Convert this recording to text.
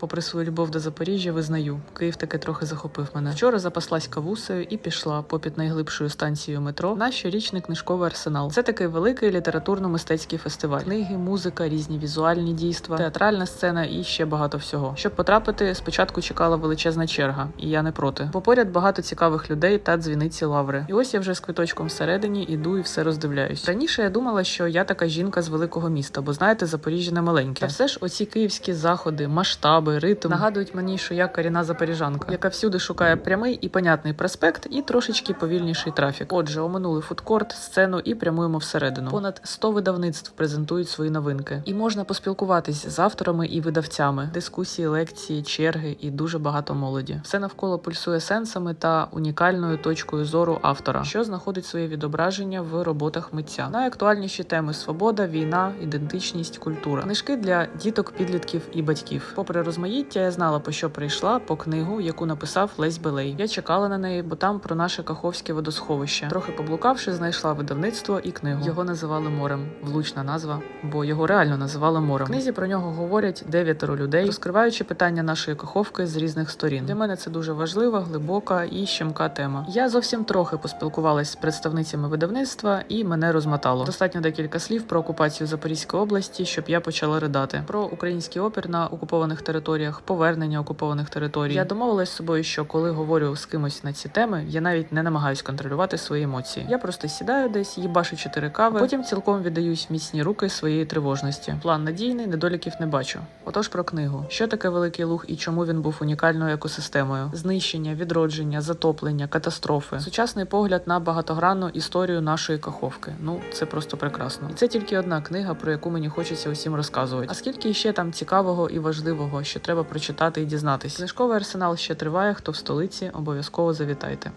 попри свою любов до Запоріжжя, визнаю, Київ таки трохи захопив мене. Вчора запаслась кавусею і пішла попід найглибшою станцією метро на щорічний книжковий арсенал. Це такий великий літературно-мистецький фестиваль. Книги, музика, різні візуальні дійства, театральна сцена і ще багато всього. Щоб потрапити, спочатку чекала величезна черга, і я не проти. Бо поряд багато цікавих людей та дзвіниці лаври. І ось я вже з квиточком всередині іду і все роздивляюсь. Раніше я думала, що я така жінка з великого міста, бо знаєте, Запоріжжя не маленьке. Та все ж оці київські заходи, масштаби, ритм нагадують мені, що я корінна запоріжанка, яка всюди шукає прямий і понятний проспект і трошечки повільніший трафік. Отже, оминули фудкорт, сцену і прямуємо всередину. Понад 100 видавництв презентують свої новинки, і можна поспілкуватись з авторами і видавцями, дискусії, лекції, черги і дуже багато молоді. Все навколо пульсує сенсами та унікальною точкою зору автора, що знаходить своє відображення в роботах митця. Найактуальніші теми свобода, війна, ідентичність, культура. Книжки для діток, підлітків і батьків. Попри розмаїття, я знала, по що прийшла по книгу, яку написав Лесь Белей. Я чекала на неї, бо там про наше Каховське водосховище. Трохи поблукавши, знайшла видавництво і книгу. Його називали морем. Влучна назва, бо його реально називали морем. В книзі про нього говорять дев'ятеро людей, розкриваючи питання нашої каховки з різних сторін. Для мене це дуже важлива, глибока і щемка тема. Я зовсім трохи поспілкувалась з представницями видавництва, і мене розмотало. Достатньо декілька слів про окупацію Запорізької області, щоб я почала ридати про український опір на окупованих територіях, повернення окупованих територій. Я домовилась з собою, що коли говорю з кимось на ці теми, я навіть не намагаюсь контролювати свої емоції. Я просто сідаю десь, їбашу чотири кави, потім цілком віддаюсь міцні руки своєї тривожності. План надійний, недоліків не бачу. Отож про книгу: що таке великий луг і чому він був унікальною екосистемою? Знищення, відродження, затоплення, катастрофи, сучасний погляд на багатогранну історію нашої каховки. Ну це просто прекрасно. І це тільки одна книга, про яку мені хочеться усім розказувати. А скільки ще там цікавого і важливого, треба прочитати і дізнатись. Книжковий арсенал ще триває. Хто в столиці, обов'язково завітайте.